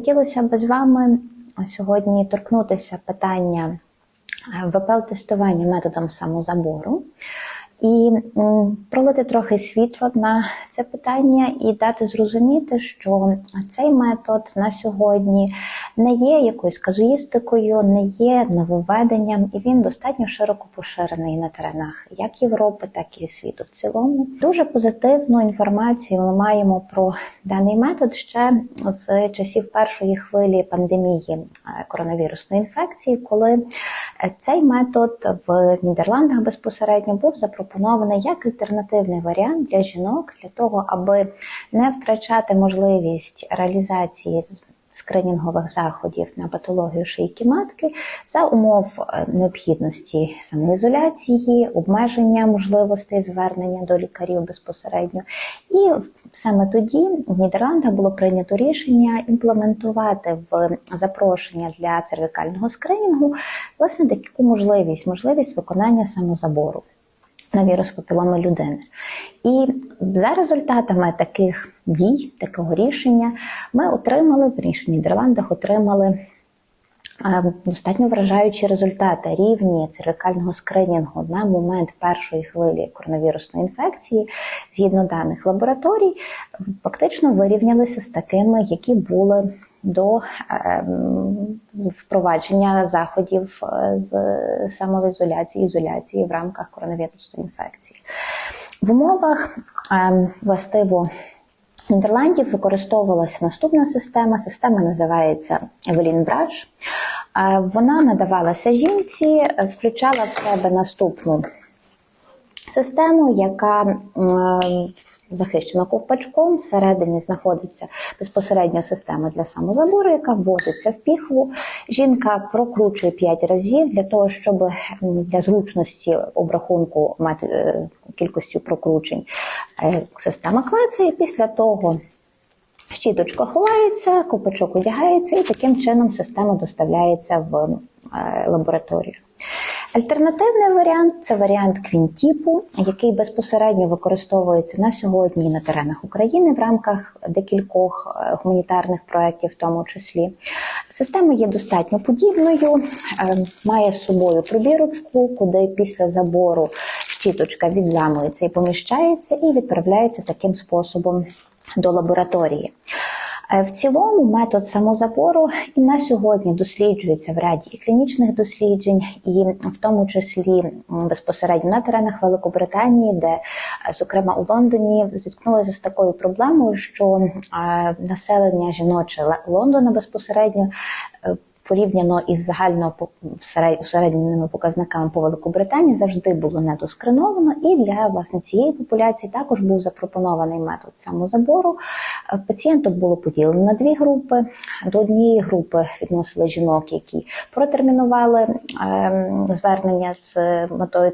Хотілося б з вами сьогодні торкнутися питання е, ВПЛ-тестування методом самозабору і пролити трохи світла на це питання і дати зрозуміти, що цей метод на сьогодні не є якоюсь казуїстикою, не є нововведенням, і він достатньо широко поширений на теренах як Європи, так і світу в цілому. Дуже позитивну інформацію ми маємо про даний метод ще з часів першої хвилі пандемії е, коронавірусної інфекції, коли е, цей метод в Нідерландах безпосередньо був запропонований як альтернативний варіант для жінок для того, аби не втрачати можливість реалізації скринінгових заходів на патологію шийки матки за умов е, необхідності самоізоляції, обмеження можливостей звернення до лікарів безпосередньо. І саме тоді в Нідерландах було прийнято рішення імплементувати в запрошення для цервікального скринінгу власне таку можливість, можливість виконання самозабору. На вірус папіломи людини. І за результатами таких дій, такого рішення, ми отримали, в Нідерландах отримали достатньо вражаючі результати рівні цервікального скринінгу на момент першої хвилі коронавірусної інфекції, згідно даних лабораторій, фактично вирівнялися з такими, які були до ем, впровадження заходів е, з самоізоляції ізоляції в рамках коронавірусної інфекції. В умовах ем, властиво Нідерландів використовувалася наступна система. Система називається Evelyn Brush. Е, вона надавалася жінці, включала в себе наступну систему, яка ем, захищена ковпачком. Всередині знаходиться безпосередньо система для самозабору, яка вводиться в піхву. Жінка прокручує 5 разів для того, щоб для зручності обрахунку е, кількості прокручень е, система клацає. Після того. Щіточка ховається, копачок одягається, і таким чином система доставляється в е, лабораторію. Альтернативний варіант це варіант квінтіпу, який безпосередньо використовується на сьогодні на теренах України в рамках декількох е, гуманітарних проєктів, в тому числі. Система є достатньо подібною, е, має з собою пробірочку, куди після забору щіточка відламується і поміщається, і відправляється таким способом до лабораторії. Е, в цілому метод самозабору і на сьогодні досліджується в ряді і клінічних досліджень, і в тому числі безпосередньо на теренах Великобританії, де, е, зокрема у Лондоні, зіткнулися з такою проблемою, що е, населення жіноче Лондона безпосередньо порівняно із загально середніми показниками по Великобританії завжди було недоскриновано, і для власне цієї популяції також був запропонований метод самозабору. Е, пацієнток було поділено на дві групи. До однієї групи відносили жінок, які протермінували ем, звернення з метою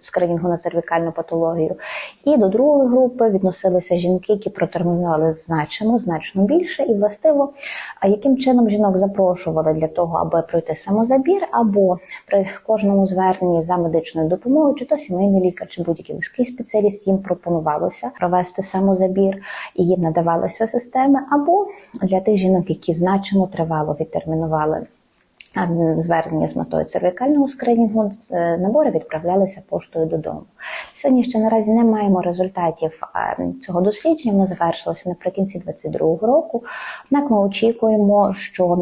скринінгу на цервікальну патологію. І до другої групи відносилися жінки, які протермінували значно, значно більше, і властиво, а яким чином жінок запрошували для того, аби пройти самозабір, або при кожному зверненні за медичною допомогою, чи то сімейний лікар, чи будь-який вузький спеціаліст їм пропонувалося провести самозабір, і їм надавалися системи, або для тих жінок, які значно тривало відтермінували звернення з метою цервікального скринінгу, набори відправлялися поштою додому. Сьогодні ще наразі не маємо результатів цього дослідження. Воно завершилося наприкінці 2022 року. Однак ми очікуємо, що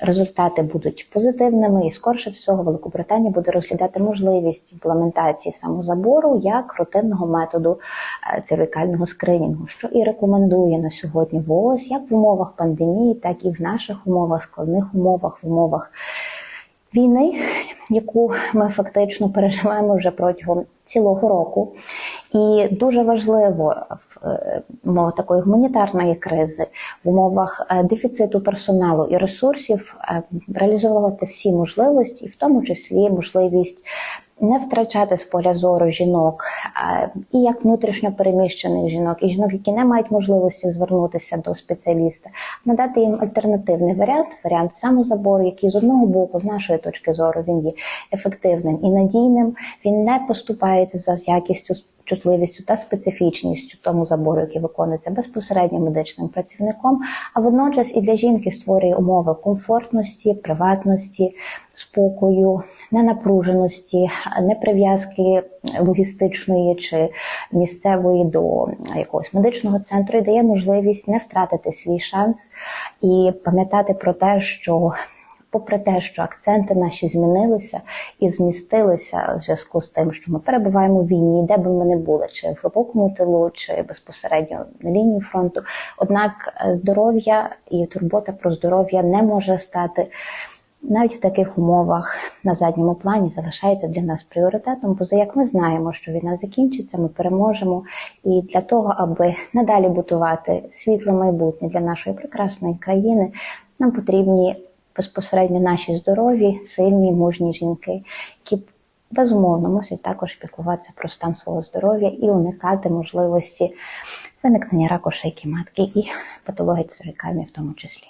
результати будуть позитивними, і скорше всього Великобританія буде розглядати можливість імплементації самозабору як рутинного методу е, цервікального скринінгу, що і рекомендує на сьогодні ВООЗ як в умовах пандемії, так і в наших умовах, складних умовах, в умовах війни, яку ми фактично переживаємо вже протягом цілого року. І дуже важливо в е, умовах такої гуманітарної кризи, в умовах е, дефіциту персоналу і ресурсів е, реалізовувати всі можливості, в тому числі можливість не втрачати з поля зору жінок, і як внутрішньо переміщених жінок, і жінок, які не мають можливості звернутися до спеціаліста, надати їм альтернативний варіант, варіант самозабору, який з одного боку, з нашої точки зору, він є ефективним і надійним. Він не поступається за якістю чутливістю та специфічністю тому забору, який виконується безпосередньо медичним працівником, а водночас і для жінки створює умови комфортності, приватності, спокою, ненапруженості, неприв'язки логістичної чи місцевої до якогось медичного центру і дає можливість не втратити свій шанс і пам'ятати про те, що попри те, що акценти наші змінилися і змістилися в зв'язку з тим, що ми перебуваємо в війні, де би ми не були, чи в глибокому тилу, чи безпосередньо на лінії фронту. Однак здоров'я і турбота про здоров'я не може стати. Навіть в таких умовах на задньому плані залишається для нас пріоритетом, бо як ми знаємо, що війна закінчиться, ми переможемо. І для того, аби надалі будувати світле майбутнє для нашої прекрасної країни, нам потрібні безпосередньо наші здорові, сильні, мужні жінки, які безумовно мусять також піклуватися про стан свого здоров'я і уникати можливості виникнення раку шийки матки і патології цервікальної в тому числі.